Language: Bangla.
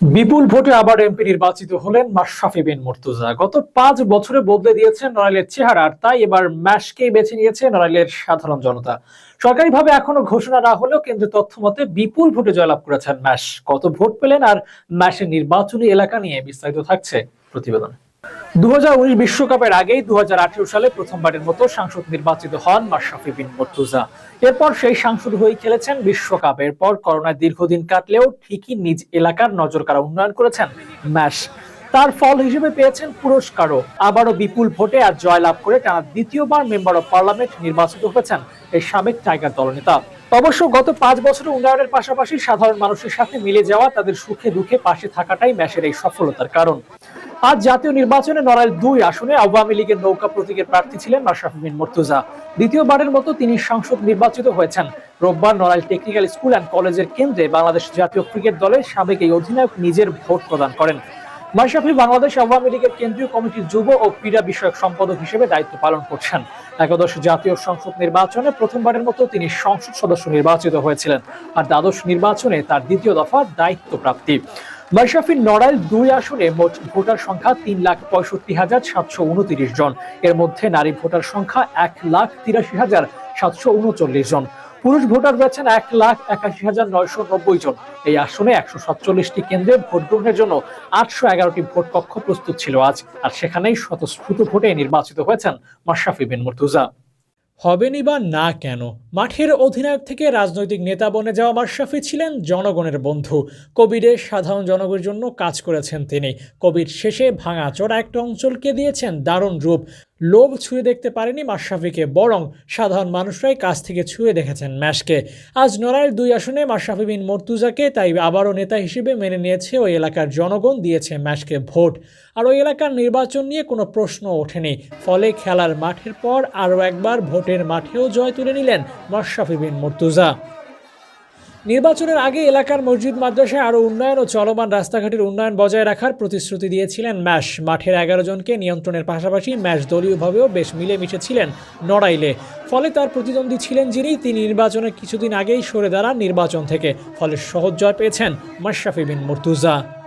বিপুল ভোটে আবার এমপি নির্বাচিত হলেন মাশরাফি বিন মুর্তুজা। গত পাঁচ বছরে বদলে দিয়েছেন নড়াইলের চেহারা, আর তাই এবার ম্যাশকেই বেছে নিয়েছে নড়াইলের সাধারণ জনতা। সরকারিভাবে এখনও ঘোষণা না হলেও কেন্দ্রীয় তথ্য মতে বিপুল ভোটে জয়লাভ করেছেন ম্যাশ। কত ভোট পেলেন আর ম্যাশের নির্বাচনী এলাকা নিয়ে বিস্তারিত থাকছে প্রতিবেদন। দু বিশ্বকাপের আগেই দু হাজার আঠারো সালে প্রথমবারের মতো সাংসদ নির্বাচিত হন মাশরাফি বিন মুর্তুজা। এরপর সেই সাংসদ হয়ে খেলেছেন করোনায় দীর্ঘদিন কাটলেও ঠিকই নিজ এলাকার নজর কাড়া উন্নয়ন করেছেন ম্যাশ। তার ফল হিসেবে পেয়েছেন পুরস্কারও। আবারও বিপুল ভোটে আর জয়লাভ করে টানা দ্বিতীয়বার মেম্বার অব পার্লামেন্ট নির্বাচিত হয়েছেন এই সাবেক টাইগার দলনেতা অবশ্য গত পাঁচ বছরে উন্নয়নের পাশাপাশি সাধারণ মানুষের সাথে মিলে যাওয়া তাদের সুখে দুঃখে পাশে থাকাটাই ম্যাশের এই সফলতার কারণ। আজ জাতীয় নির্বাচনে নড়াইল দুই আসনে আওয়ামী লীগের নৌকা প্রতীকের প্রার্থী ছিলেন মাশরাফি বিন মুর্তুজা। দ্বিতীয়বারের মতো তিনি সংসদ নির্বাচিত হয়েছেন। রোববার নড়াইল টেকনিক্যাল স্কুল অ্যান্ড কলেজের কেন্দ্রে বাংলাদেশ জাতীয় ক্রিকেট দলের সাবেক এই অধিনায়ক নিজের ভোট প্রদান করেন। মাশরাফি বাংলাদেশ আওয়ামী লীগের কেন্দ্রীয় কমিটির যুব ও ক্রীড়া বিষয়ক সম্পাদক হিসেবে দায়িত্ব পালন করছেন। একাদশ জাতীয় সংসদ নির্বাচনে প্রথমবারের মতো তিনি সংসদ সদস্য নির্বাচিত হয়েছিলেন। আর দ্বাদশ নির্বাচনে তার দ্বিতীয় দফা দায়িত্ব প্রাপ্তি মাশরাফির নড়াইল দুই আসনে মোট ভোটার সংখ্যা তিন লাখ পঁয়ষট্টি হাজার সাতশো উনত্রিশ জন। এর মধ্যে নারী ভোটার সংখ্যা এক লাখ তিরাশি হাজার সাতশো উনচল্লিশ জন। পুরুষ ভোটার রয়েছেন এক লাখ একাশি হাজার নয়শো নব্বই জন। এই আসনে একশো সাতচল্লিশটি কেন্দ্রে ভোট গ্রহণের জন্য আটশো এগারোটি ভোট কক্ষ প্রস্তুত ছিল আজ। আর সেখানেই স্বতঃস্ফূর্ত ভোটে নির্বাচিত হয়েছেন মাশরাফি বিন মুর্তুজা। হবেনি বা না কেন? মাঠের অধিনায়ক থেকে রাজনৈতিক নেতা বনে যাওয়া মাশরাফি ছিলেন জনগণের বন্ধু। কোভিডে সাধারণ জনগণের জন্য কাজ করেছেন তিনি। কোভিড শেষে ভাঙা চড়া একটা অঞ্চলকে দিয়েছেন দারুণ রূপ। লোভ ছুঁয়ে দেখতে পারেনি মাশরাফিকে, বরং সাধারণ মানুষরাই কাছ থেকে ছুঁয়ে দেখেছেন ম্যাশকে আজ নড়াইল দুই আসনে মাশরাফি বিন মর্তুজাকে তাই আবারও নেতা হিসেবে মেনে নিয়েছে ওই এলাকার জনগণ, দিয়েছে ম্যাশকে ভোট। আর ওই এলাকার নির্বাচন নিয়ে কোনো প্রশ্ন ওঠেনি। ফলে খেলার মাঠের পর আরও একবার ভোটের মাঠেও জয় তুলে নিলেন মাশরাফি বিন মর্তুজা। নির্বাচনের আগে এলাকার মসজিদ, মাদ্রাসায় আরও উন্নয়ন ও চলমান রাস্তাঘাটের উন্নয়ন বজায় রাখার প্রতিশ্রুতি দিয়েছিলেন ম্যাশ। মাঠের এগারো জনকে নিয়ন্ত্রণের পাশাপাশি ম্যাশ দলীয়ভাবেও বেশ মিলেমিশে ছিলেন নড়াইলে। ফলে তার প্রতিদ্বন্দ্বী ছিলেন যিনি, তিনি নির্বাচনের কিছুদিন আগেই সরে দাঁড়ান নির্বাচন থেকে। ফলে সহজ জয় পেয়েছেন মাশরাফি বিন মুর্তুজা।